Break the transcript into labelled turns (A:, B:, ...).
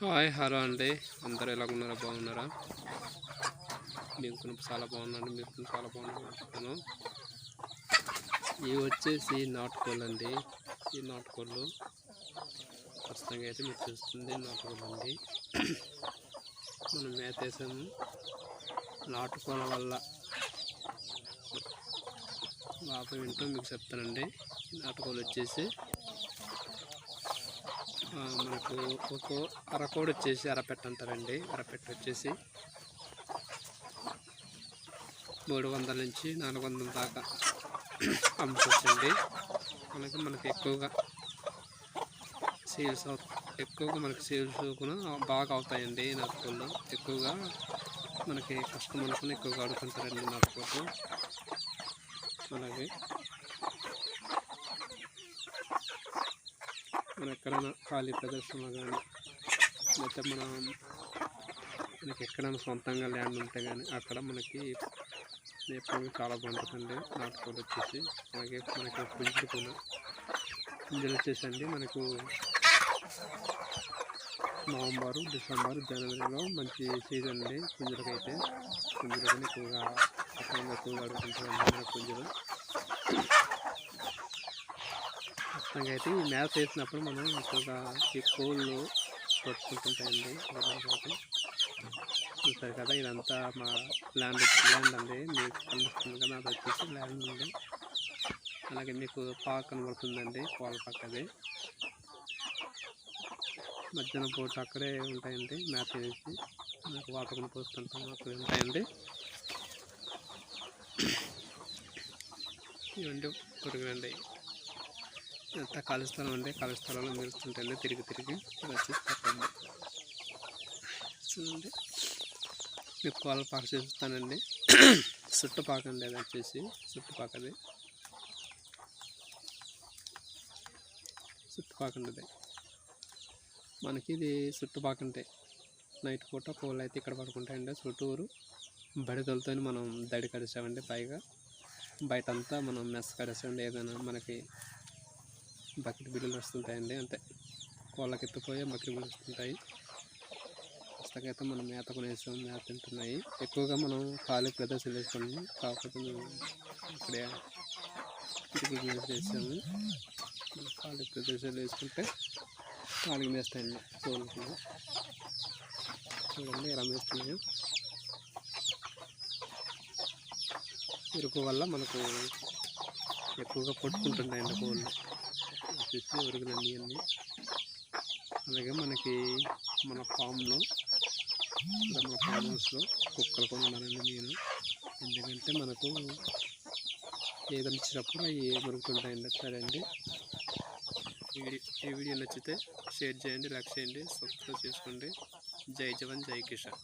A: Hi hello అండి. అందరూ ఎలా ఉన్నారా బాగున్నారా? నేను కూడా చాలా బాగున్నాను. మీరు కూడా చాలా బాగున్నాను ఇవి వచ్చేసి నాటుకోళ్ళు అండి. ఈ నాటుకోళ్ళు ప్రస్తుతంగా అయితే మీరు చూస్తుంది నాటుకోళ్ళు అండి. మనం మేతేసాము నాటుకోళ్ళ వల్ల లాభం ఏంటో మీకు చెప్తానండి. నాటుకోళ్ళు వచ్చేసి మనకు ఒక అరకోడి వచ్చేసి అరపెట్ట అంటారండి. అరపెట్ట వచ్చేసి మూడు వందల నుంచి నాలుగు వందల దాకా అమ్ముకోవచ్చండి. అలాగే మనకి ఎక్కువగా సేల్స్ అవు ఎక్కువగా మనకి సేల్స్ కూడా బాగా అవుతాయండి నాటుకోళ్ళు. ఎక్కువగా మనకి కస్టమర్స్ ఎక్కువగా అడుగుతుంటారండి నాటుకోళ్ళు. అలాగే మన ఎక్కడైనా ఖాళీ ప్రదర్శనలో కానీ లేకపోతే మనం మనకి ఎక్కడైనా సొంతంగా ల్యాండ్ ఉంటే కానీ అక్కడ మనకి నేపథ్యం చాలా బాగుంటుందండి. నాటుకోలు వచ్చేసి అలాగే మనకి పుంజులు కూడా పుంజులు వచ్చేసండి మనకు నవంబరు డిసెంబర్ జనవరిలో మంచి సీజన్ అండి. పుంజులకైతే పుంజులకు ఎక్కువగా అక్కడ ఎక్కువగా అడుగుతుంటారండి పుంజులు. ప్రస్తుతానికి అయితే ఈ మ్యాచ్ వేసినప్పుడు మనం ఎక్కువగా ఈ కోళ్ళు కొట్టుకుంటుంటాయండి. అయితే చూస్తారు కదా ఇదంతా మా ల్యాండ్ ల్యాండ్ అండి. మీకు కనిపిస్తుంది కదా అది వచ్చేసి ల్యాండ్ ఉంది అలాగే మీకు పాక కనబడుతుందండి కోళ్ళ పక్కది అది. మధ్యాహ్నం పూట అక్కడే ఉంటాయండి మ్యాచ్ వేసి నాకు వాతకొని పోస్తుంటాం అక్కడ ఉంటాయండి. ఇవండి పురుగులండి ఎంత ఖాళీ స్థలం ఉంటే ఖాళీ స్థలంలో మెరుస్తుంటండి తిరిగి తిరిగి అది వచ్చేసి పట్టండి చూడండి. మీకు కోళ్ళ పాక చూపిస్తానండి చుట్టుపాకండి అది వచ్చేసి చుట్టుపాకది చుట్టుపాకండి మనకి ఇది చుట్టుపాకంటే నైట్ పూట కోళ్ళు అయితే ఇక్కడ పడుకుంటాయండి. చుట్టూరు బడిదలతో మనం దడి కడిసామండి పైగా. బయట అంతా మనం మెస్ కడిసామండి. ఏదైనా మనకి బకెట్ బిల్లులు వస్తుంటాయండి అంతే. కోళ్ళకి ఎత్తిపోయే బకెట్ బిల్లులు వస్తుంటాయి. అయితే మనం మేత కొనేసాం మేత తింటున్నాయి. ఎక్కువగా మనం ఖాళీ ప్రదేశాలు వేసుకుని కాకపోతే మేము ఇక్కడే తిరిగి మేత వేసాము ఖాళీ ప్రదేశాలు వేసుకుంటే ఖాళీ మేస్తాయండి కోళ్ళకి. చూడండి ఎలా మేస్తున్నాయో. ఇరుకు వల్ల మనకు ఎక్కువగా కొట్టుకుంటున్నాయండి కోళ్ళు. వచ్చేసి ఉరుగులన్నీ అన్నీ. అలాగే మనకి మన ఫామ్లో మన ఫామ్ హౌస్లో కుక్కలు కూడా ఉన్నానండి నేను. ఎందుకంటే మనకు ఏదైనా ఇచ్చినప్పుడు అవి దొరుకుతుంటాయండి సరే అండి ఈ వీడియో నచ్చితే షేర్ చేయండి లైక్ చేయండి సబ్స్క్రైబ్ చేసుకోండి. జై జవాన్ జై కిషన్